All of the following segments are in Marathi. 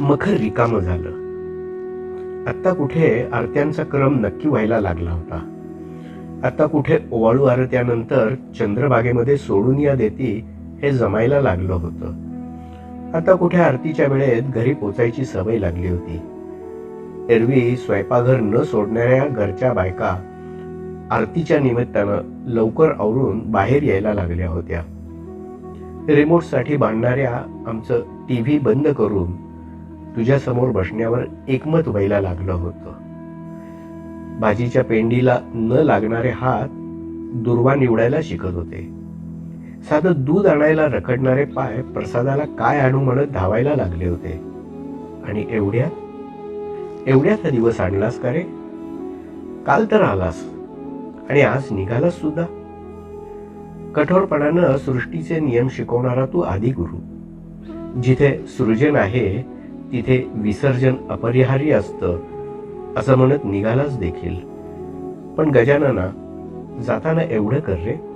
मखर रिकामं झालं. आत्ता कुठे आरत्यांचा क्रम नक्की व्हायला लागला होता. आता कुठे ओवाळू आरत्यानंतर चंद्रबागेमध्ये सोडून या देती हे जमायला लागलं होतं. आता कुठे आरतीच्या वेळेत घरी पोचायची सवय लागली होती. एरवी स्वयंपाकघर न सोडणाऱ्या घरच्या बायका आरतीच्या निमित्तानं लवकर आवरून बाहेर यायला लागल्या होत्या. रिमोटसाठी बांधणाऱ्या आमचं टी व्ही बंद करून तुझ्या समोर बसण्यावर एकमत व्हायला लागलं होतं. भाजीच्या पेंडीला न लागणारे हात दुर्वा निवडायला शिकत होते. साधं दूध आणायला रखडणारे पाय प्रसादाला काय आणू म्हणत धावायला लागले होते. आणि एवढ्यात? एवढ्यात दिवस आणलास का रे? काल तर आलास. आणि आज निघालास सुद्धा. कठोरपणानं सृष्टीचे नियम शिकवणारा तू आदिगुरु. जिथे सृजन आहे तिथे विसर्जन अपरिहार्य असतं असं म्हणत निघालाच देखील. पण गजानना जाताना एवढं कर रे.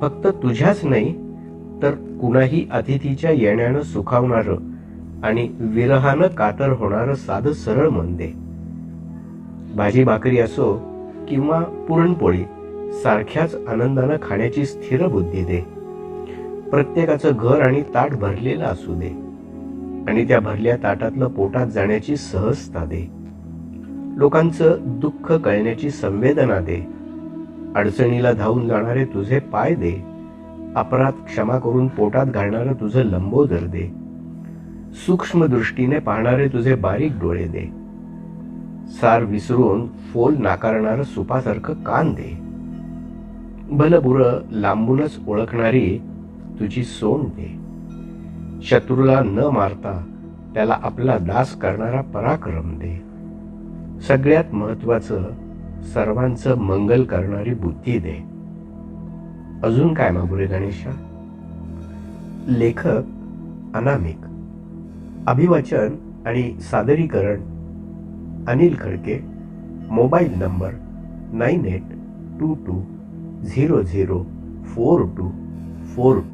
फक्त तुझ्याच नाही तर कुणाही अतिथीच्या येण्यानं सुखावणारं आणि विरहानं कातर होणारं साधं सरळ मन दे. भाजी भाकरी असो किंवा पुरणपोळी सारख्याच आनंदानं खाण्याची स्थिर बुद्धी दे. प्रत्येकाचं घर आणि ताट भरलेलं असू दे. आणि त्या भरल्या ताटातलं पोटात जाण्याची सहजता दे. लोकांचं दुःख कळण्याची संवेदना दे. अडचणीला धावून जाणारे तुझे पाय दे. अपराध क्षमा करून पोटात घालणारं तुझं लंबोदर दे. सूक्ष्म दृष्टीने पाहणारे तुझे बारीक डोळे दे. सार विसरून फोल नाकारणारं सुपासारखं कान दे. भलं बुरं लांबूनच ओळखणारी तुझी सोंड दे. शत्रूला न मारता त्याला आपला दास करणारा पराक्रम दे. सगळ्यात महत्वाचं सर्वांचं मंगल करणारी बुद्धी दे. अजून काय मागुरे गणेशा? लेखक अनामिक अभिवाचन आणि सादरीकरण Anil Khadke mobile number nine eight two two zero zero four two four two.